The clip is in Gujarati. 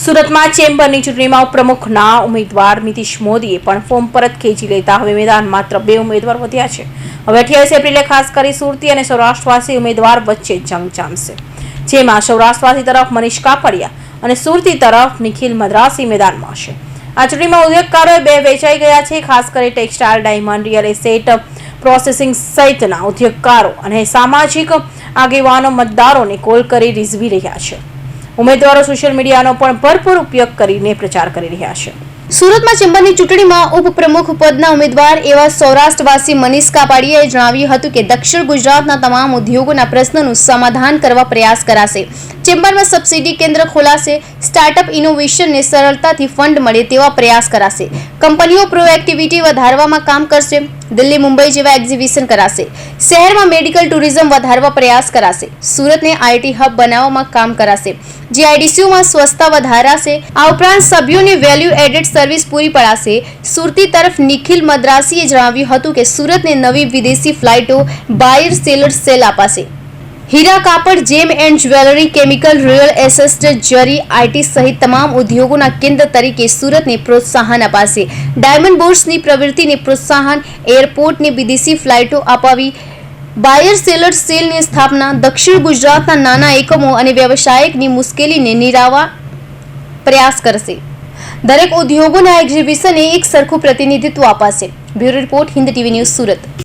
સુરતમાં ચેમ્બરની ચૂંટણીમાં પ્રમુખના ઉમેદવાર નીતિશ મોદીએ પણ ફોર્મ પરત ખેંચી લેતા હવે મેદાન માત્ર બે ઉમેદવાર વધ્યા છે. હવે અઠ્યાવીસ એપ્રિલે ખાસ કરી સુરતી અને સૌરાષ્ટ્રવાસી ઉમેદવાર વચ્ચે જંગ જામશે. જેમાં સૌરાષ્ટ્રવાસી તરફ મનીષ કાપડિયા અને સુરતી તરફ નિખિલ મદ્રાસી મેદાનમાં હશે. આ ચૂંટણીમાં ઉદ્યોગકારોએ બે વેચાઈ ગયા છે, ખાસ કરી textile, diamond, real estate, processing સહિતના ઉદ્યોગકારો અને સામાજિક આગેવાનો મતદારોને કોલ કરી રીઝવી રહ્યા છે. ઉમેદવારો સોશિયલ મીડિયાનો પણ ભરપૂર ઉપયોગ કરીને પ્રચાર કરી રહ્યા છે. સુરતમાં ચેમ્બરની ચૂંટણીમાં ઉપપ્રમુખ પદના ઉમેદવાર એવા સૌરાષ્ટ્રવાસી મનીષ કાપાડીયાએ જણાવ્યું હતું કે દક્ષિણ ગુજરાતના તમામ ઉદ્યોગોના પ્રશ્નોનું સમાધાન કરવા પ્રયાસ કરાશે. ચેમ્બરમાં સબસિડી કેન્દ્ર ખોલાશે સ્ટાર્ટઅપ ઇનોવેશનને સરળતાથી ફંડ મળે તેવા પ્રયાસ કરાશે. કંપનીઓ પ્રોએક્ટિવિટી વધારવામાં કામ કરશે, દિલ્હી મુંબઈ જેવા એક્ઝિબિશન કરાશે. શહેરમાં મેડિકલ ટુરિઝમ વધારવા પ્રયાસ કરાશે. સુરતને આઈટી હબ બનાવવામાં કામ કરાશે. જીઆઈડીસીયુમાં સ્વચ્છતા વધારાશે, આ ઉપરાંત સભ્યોને વેલ્યુ એડેડ સર્વિસ પૂરી પડાશે. સુરતી તરફ નિખિલ મદ્રાસીએ જણાવ્યું હતું કે સુરતને નવી વિદેશી ફ્લાઇટો બાયર સેલર સેલ અપાશે હીરા કાપડ, gem and jewellery, chemical, real estate, જરી આઈટી સહિત તમામ ઉદ્યોગોના કેન્દ્ર તરીકે સુરતને પ્રોત્સાહન અપાશે. ડાયમંડ બોર્ડ્સની પ્રવૃત્તિને પ્રોત્સાહન, એરપોર્ટને વિદેશી ફ્લાઇટો અપાવી, બાયર સેલર સેલની સ્થાપના, દક્ષિણ ગુજરાતના નાના એકમો અને વ્યવસાયિકની મુશ્કેલીને નિરાવવા પ્રયાસ કરશે. દરેક ઉદ્યોગોના એક્ઝિબિશને એક સરખું પ્રતિનિધિત્વ અપાશે. Bureau report, Hind TV news Surat.